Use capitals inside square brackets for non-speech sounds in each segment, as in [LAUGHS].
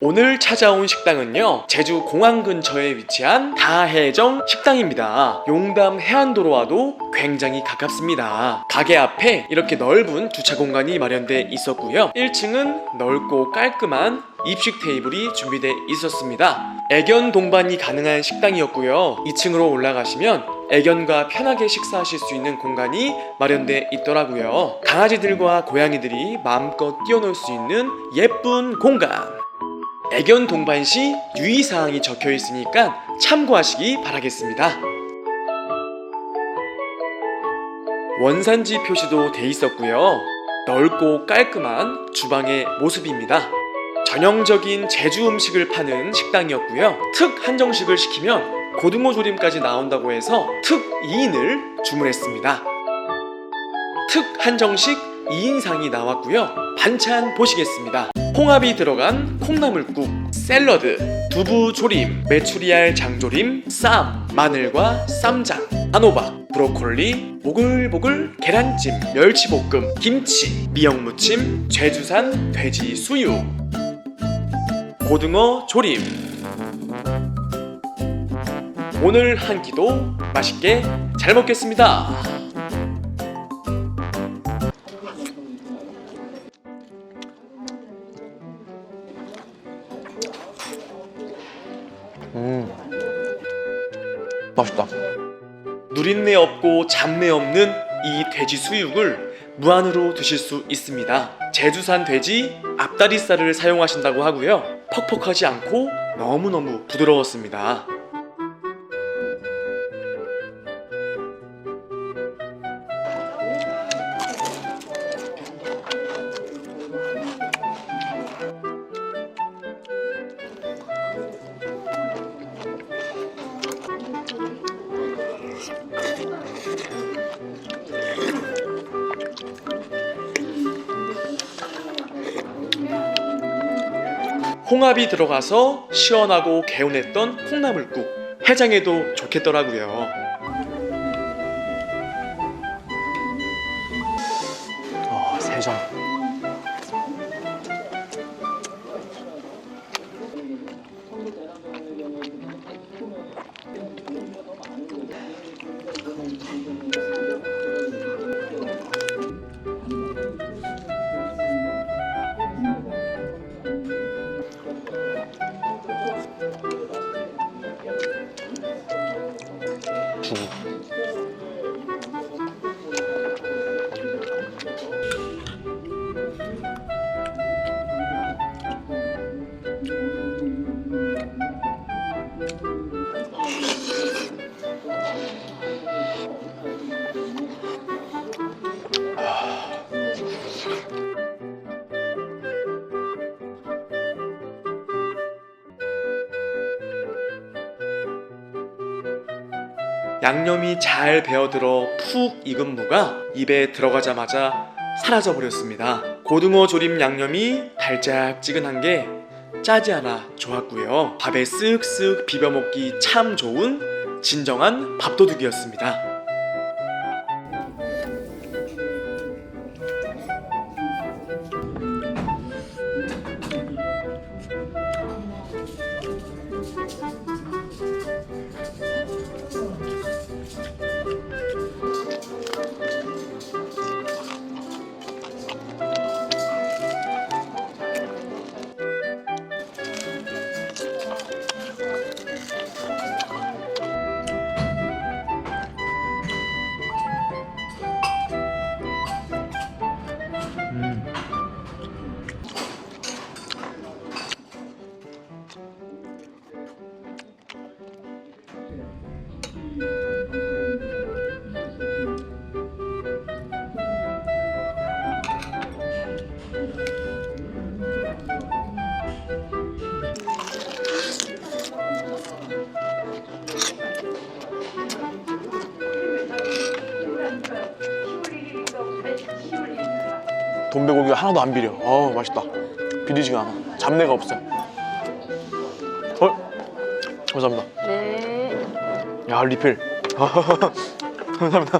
오늘 찾아온 식당은요 제주 공항 근처에 위치한 다해정 식당입니다. 용담 해안도로와도 굉장히 가깝습니다. 가게 앞에 이렇게 넓은 주차 공간이 마련돼 있었고요. 1층은 넓고 깔끔한 입식 테이블이 준비돼 있었습니다. 애견 동반이 가능한 식당이었고요. 2층으로 올라가시면 애견과 편하게 식사하실 수 있는 공간이 마련돼 있더라고요. 강아지들과 고양이들이 마음껏 뛰어놀 수 있는 예쁜 공간 애견 동반 시 유의사항이 적혀 있으니까 참고하시기 바라겠습니다. 원산지 표시도 돼 있었고요. 넓고 깔끔한 주방의 모습입니다. 전형적인 제주 음식을 파는 식당이었고요. 특 한정식을 시키면 고등어 조림까지 나온다고 해서 특 2인을 주문했습니다. 특 한정식 2인상이 나왔고요. 반찬 보시겠습니다. 홍합이 들어간 콩나물국, 샐러드, 두부 조림, 메추리알 장조림, 쌈, 마늘과 쌈장, 한호박, 브로콜리, 보글보글 계란찜, 멸치볶음, 김치, 미역무침, 제주산 돼지 수육, 고등어 조림. 오늘 한 끼도 맛있게 잘 먹겠습니다. 음 맛있다 누린내 없고 잡내 없는 이 돼지 수육을 무한으로 드실 수 있습니다. 제주산 돼지 앞다리살을 사용하신다고 하고요. 퍽퍽하지 않고 너무너무 부드러웠습니다. 홍합이 들어가서 시원하고 개운했던 콩나물국 해장에도 좋겠더라고요. 어 세정 두 양념이 잘 배어들어 푹 익은 무가 입에 들어가자마자 사라져 버렸습니다. 고등어 조림 양념이 달짝지근한 게 짜지 않아 좋았고요. 밥에 쓱쓱 비벼 먹기 참 좋은 진정한 밥도둑이었습니다. 돈배고기가 하나도 안 비려. 어 맛있다. 비리지가 않아. 잡내가 없어. 헐 감사합니다. 네야 리필. [LAUGHS] 감사합니다.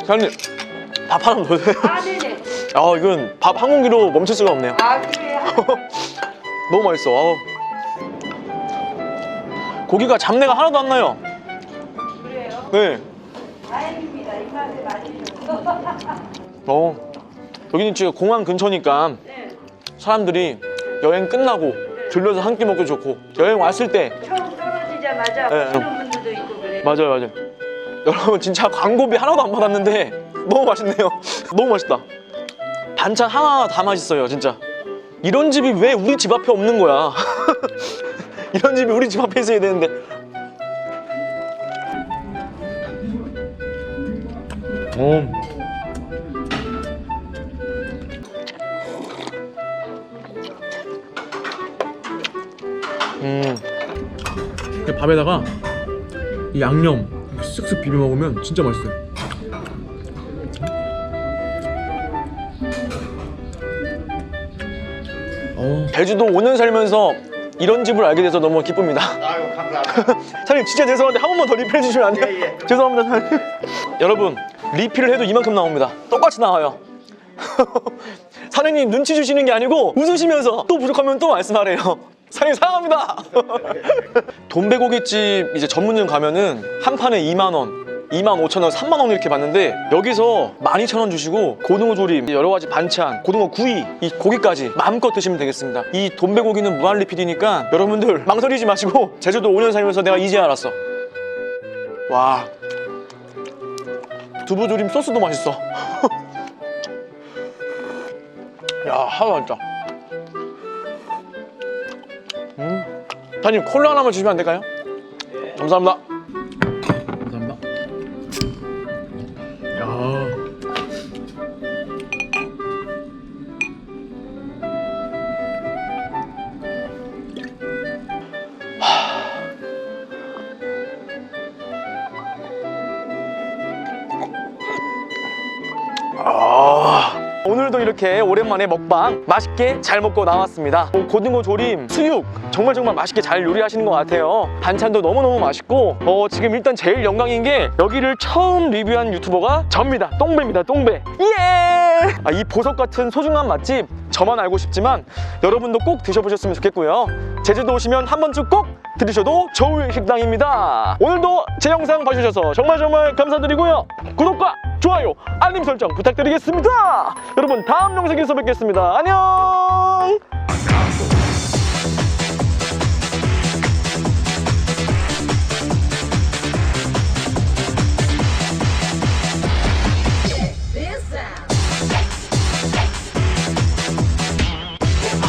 사장님 밥 하나 더 주세요. 아 네네. 아 이건 밥 한 공기로 멈출 수가 없네요. 아 그래요? [LAUGHS] 너무 맛있어. 아우. 고기가 잡내가 하나도 안 나요. 그래요? 네. 다행입니다. 입맛에 맞으셔서. 어. 여기는 지금 공항 근처니까 네. 사람들이 여행 끝나고 들려서 한 끼 먹기 좋고 여행 왔을 때 처음 떨어지자마자 네. 오시는 분들도 있고 그래요. 맞아요 맞아요 여러분 진짜 광고비 하나도 안 받았는데 너무 맛있네요 [LAUGHS] 너무 맛있다 반찬 하나하나 다 맛있어요 진짜 이런 집이 왜 우리 집 앞에 없는 거야 [LAUGHS] 이런 집이 우리 집 앞에 있어야 되는데 음. 음. 밥에다가 이 양념 쓱쓱 비벼 먹으면 진짜 맛있어요. 제주도 5년 살면서 이런 집을 알게 돼서 너무 기쁩니다. 아유 감사합니다. [LAUGHS] 사장님 진짜 죄송한데 한 번만 더 리필해 주시면 안 돼요? 예, 예. 죄송합니다 사장님. 여러분 리필을 해도 이만큼 나옵니다. 똑같이 나와요. [LAUGHS] 사장님 눈치 주시는 게 아니고 웃으시면서 또 부족하면 또 말씀하래요. 사장님 사랑합니다. [LAUGHS] 돈베고기집 이제 전문점 가면은 한 판에 2만 원. 2만 5천 원, 3만 원 이렇게 받는데 여기서 12,000원 주시고 고등어 조림, 여러 가지 반찬, 고등어 구이, 이 고기까지 마음껏 드시면 되겠습니다. 이 돈베고기는 무한 리필이니까 여러분들 [LAUGHS] 망설이지 마시고 제주도 5년 살면서 내가 이제 알았어. 와. 두부 조림 소스도 맛있어. [LAUGHS] 야, 하나 진짜. 음. 사장님 콜라 하나만 주시면 안 될까요? 감사합니다. 감사합니다. 오늘도 이렇게 오랜만에 먹방 맛있게 잘 먹고 나왔습니다. 뭐 고등어 조림, 수육 정말 정말 맛있게 잘 요리하시는 것 같아요. 반찬도 너무너무 맛있고 어, 지금 일단 제일 영광인 게 여기를 처음 리뷰한 유튜버가 접니다. 똥배입니다. 똥배. 예! 아, 이 보석 같은 소중한 맛집 저만 알고 싶지만 여러분도 꼭 드셔보셨으면 좋겠고요. 제주도 오시면 한 번쯤 꼭 들으셔도 좋을 식당입니다. 오늘도 제 영상 봐주셔서 정말 정말 감사드리고요. 구독과 좋아요, 알림 설정 부탁드리겠습니다. 여러분 다음 영상에서 뵙겠습니다. 안녕.